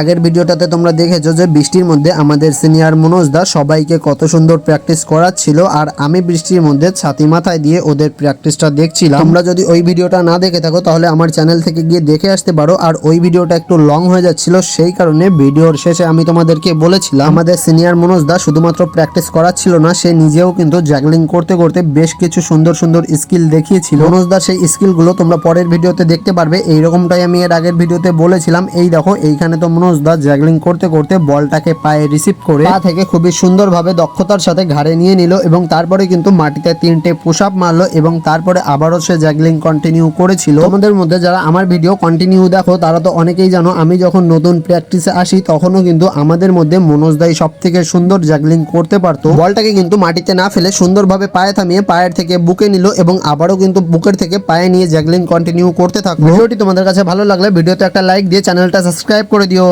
আগের ভিডিওটাতে তোমরা দেখেছ যে বৃষ্টির মধ্যে আমাদের সিনিয়র মনোজ দা সবাইকে কত সুন্দর প্র্যাকটিস করাচ্ছিল, আর আমি বৃষ্টির মধ্যে ছাতি মাথায় দিয়ে ওদের প্র্যাকটিসটা দেখছিলাম। তোমরা যদি ওই ভিডিওটা না দেখে থাকো, তাহলে আমার চ্যানেল থেকে গিয়ে দেখে আসতে পারো, আর ওই ভিডিওটা একটু লং হয়ে যাচ্ছিল, সেই কারণে ভিডিওর শেষে আমি তোমাদেরকে বলেছিলাম, আমাদের সিনিয়র মনোজ দা শুধুমাত্র প্র্যাকটিস করাচ্ছিল না, সে নিজেও কিন্তু জ্যাগলিং করতে করতে বেশ কিছু সুন্দর সুন্দর স্কিল দেখিয়েছিল। মনোজ দা সেই স্কিলগুলো তোমরা পরের ভিডিওতে দেখতে পারবে, এইরকমটাই আমি এর আগের ভিডিওতে বলেছিলাম। এই দেখো, এইখানে তো মনোজ দা জ্যাগলিং করতে করতে বলটাকে পায়ে রিসিভ করে পা থেকে খুবই সুন্দরভাবে দক্ষতার সাথে ঘাড়ে নিয়ে নিল এবং তারপরে কিন্তু মাটিতে তিনটে পুশ আপ মারলো এবং তারপরে আবারও সে জ্যাগলিং কন্টিনিউ করেছিল। তোমাদের মধ্যে যারা আমার ভিডিও কন্টিনিউ দেখো, তারা তো অনেকেই জানো, আমি যখন নতুন প্র্যাকটিসে আসি, তখনও কিন্তু আমাদের মধ্যে মনোজ দাই সব থেকে সুন্দর জ্যাগলিং করতে পারতো। বলটাকে কিন্তু মাটিতে না ফেলে সুন্দরভাবে পায়ে থামিয়ে পায়ের থেকে বুকে নিল এবং আবারও কিন্তু বুকের থেকে পায়ে নিয়ে জ্যাগলিং কন্টিনিউ করতে থাকল। ভিডিওটি তোমাদের কাছে ভালো লাগলে ভিডিওতে একটা লাইক দিয়ে চ্যানেলটা সাবস্ক্রাইব করে দিও।